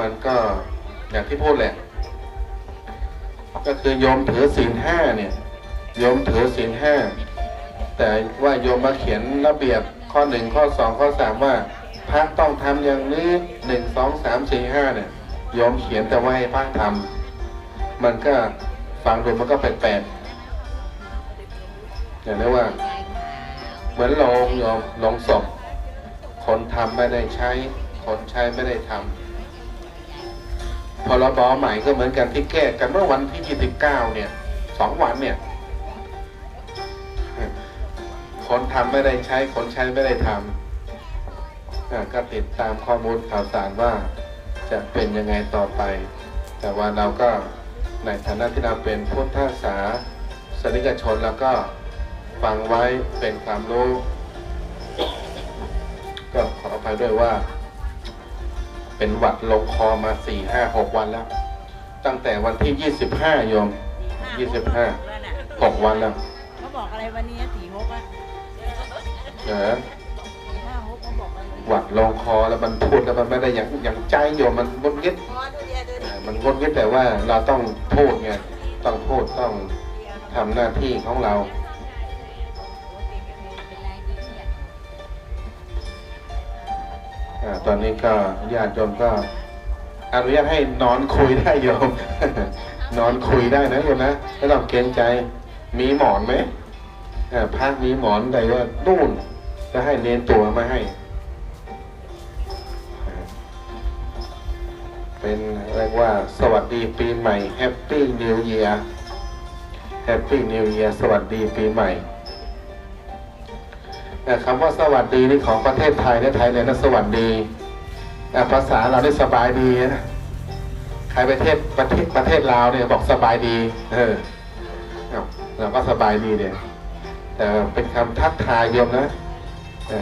มันก็อย่างที่พูดแหละ ก็คือโยมถือศีลห้าเนี่ยโยมถือศีลห้าแต่ว่าโยมมาเขียนระเบียบข้อหนึ่งข้อสองข้อสามว่าพระต้องทำอย่างนี้หนึ่งสองสามสี่ห้าเนี่ยโยมเขียนแต่ว่าให้พระทำมันก็ฟังดูมันก็แปลกๆอย่างนี้ว่า เหมือนโรงโยมโรงศพคนทำไม่ได้ใช้ คนใช้ไม่ได้ทำ พรบใหม่ก็เหมือนกันที่แก้กันเมื่อวันที่ 29 เนี่ยสองวันเนี่ย คนทำไม่ได้ใช้ คนใช้ไม่ได้ทำอ่าก็ติดตามข้อมูลข่าวสารว่าจะเป็นยังไงต่อไป แต่ว่าเราก็ในฐานะที่เราเป็นพุทธศาสนิกชนแล้วก็ฟังไว้เป็นความรู้ ก็ขออภัยด้วยว่า เป็นหวัดลงคอมาสี่ห้าหกวันแล้ว ตั้งแต่วันที่ยี่สิบห้าโยมยี่สิบห้าแล้วน่ะหกวันแล้วเขาบอกอะไรวันนี้สี่หกอะเออสี่ห้าหกเขาบอกอะไรหวัดลงคอแล้วมันพูดแล้วมันไม่ได้อย่างอย่างใจโยมมันงดงิดอ๋อดูดิดูเอดิอมันงดงิดแต่ว่าเราต้องพูดไงต้องพูดต้องทำหน้าที่ของเราาตอนนี้ก็ญาติโยมก็อนุญาตให้นอนคุยได้โยม นอนคุยได้นะโยมนะไม่ต้องเกรงใจมีหมอนไหมพักมีหมอนใดว่านู่นจะให้เน้นตัวมาให้ เป็นเรียกว่าสวัสดีปีใหม่แฮปปี้นิวเยียร์แฮปปี้นิวเยียร์สวัสดีปีใหม่ คำว่าสวัสดีนี่ของประเทศไทยเนี่ยไทยเลยนะสวัสดีแต่ภาษาเราได้สบายดีนะใครประเทศประเทศประเทศลาวเนี่ยบอกสบายดี เออเราก็สบายดีเนี่ย แต่เป็นคำทักทายโยมนะ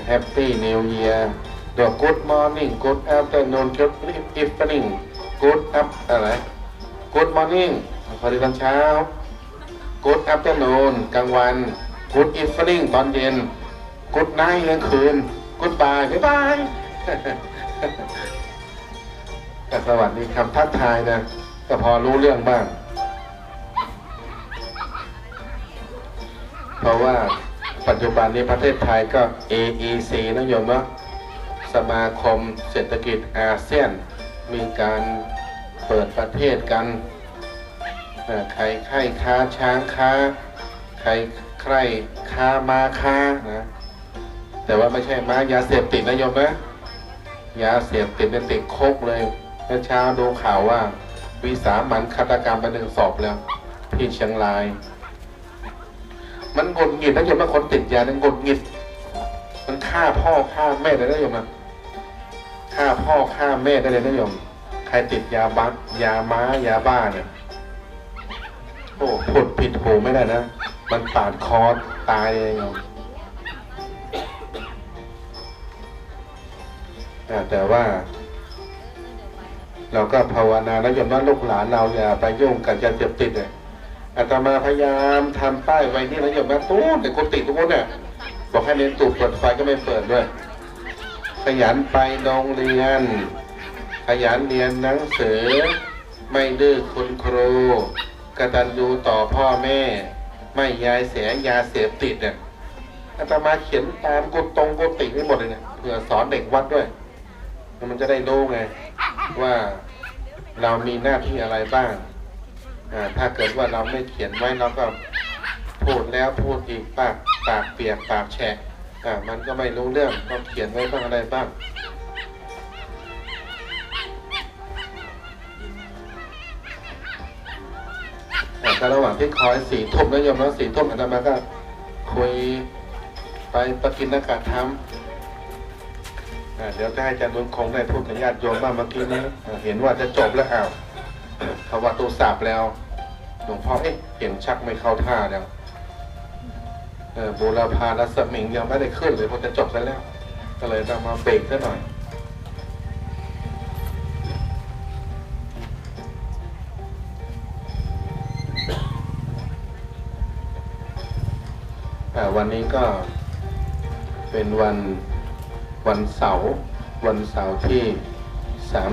แฮปปี้นิวเยียร์เดี๋ยว good morning good afternoon good evening good up อะไร good morning สวัสดีตอนเช้า good afternoon กลางวัน good evening ตอนเย็น good night กลางคืน good bye บ๊ายบายแต่สวัสดีคำทักทายนะก็พอรู้เรื่องบ้าง เพราะว่าปัจจุบันนี้ประเทศไทยก็ AEC นะโยมเนาสมาคมเศรษฐกิจอาเซียน มีการเปิดประเทศกันใครใครค้าช้างค้า ใครใครค้ามาค้านะ แต่ว่าไม่ใช่ม้ายาเสพติดนะโยมนะยาเสพติดเป็นติดคกเลยเมื่อเช้าดูข่าวว่าวิสามันฆาตกรรมไปหนึ่งศพแล้ว ที่เชียงราย มันหงุดหงิดนะโยมนะคนติดยาเนี่ยหงุดหงิด มันฆ่าพ่อฆ่าแม่ได้นะโยมนะฆ่าพ่อฆ่าแม่ได้เลยนะโยมใครติดยาบักยาม้ายาบ้าเนี่ยโอ้พูดผิดหูไม่ได้นะ มันปาดคอตายเลยโยมอ่า แต่ว่า เราก็ภาวนาแล้วยอมว่าลูกหลานเราอย่าไปยุ่งกับยาเสพติดเลยอาตมาพยายามทำป้ายไว้นี่แล้วยมนะตู้แต่คนติดทุกคนเนี่ยบอกให้เรียนตูเปิดไฟก็ไม่เปิดด้วย ขยันไปโรงเรียน ขยันเรียนหนังสือ ไม่ดื้อคุณครูกตัญญูต่อพ่อแม่ ไม่ยายเสียยาเสพติดเนี่ยอาตมาเขียนตามกุตรงกุฏิไม่หมดเลยเนี่ยเพื่อสอนเด็กวัดด้วย มันจะได้รู้ไงว่าเรามีหน้าที่อะไรบ้างอ่าถ้าเกิดว่าเราไม่เขียนไว้เราก็พูดแล้วพูดอีกปากปากเปียกปากแฉะอ่ามันก็ไม่รู้เรื่องต้องเขียนไว้บ้างอะไรบ้างแต่ระหว่างที่คอยสี่ทุ่มนะโยมนะสี่ทุ่มอาตมาก็คุยไปประกินอากาศธรรมอ่า เดี๋ยวจะให้อาจารย์นุนคงได้พูดกับญาติโยมบ้างเมื่อกี้นี้เห็นว่าจะจบแล้วอ้าวเขาว่าตัวสับแล้วหลวงพ่อเอ๊ะเห็นชักไม่เข้าท่าแล้วเออบูรพาและสมิงยังไม่ได้ขึ้นเลยเพราะจะจบซะแล้ว ก็เลยต้องมาเบรกซะหน่อยอ่วันนี้ก็เป็นวัน วันเสาร์วันเสาร์ที่สาม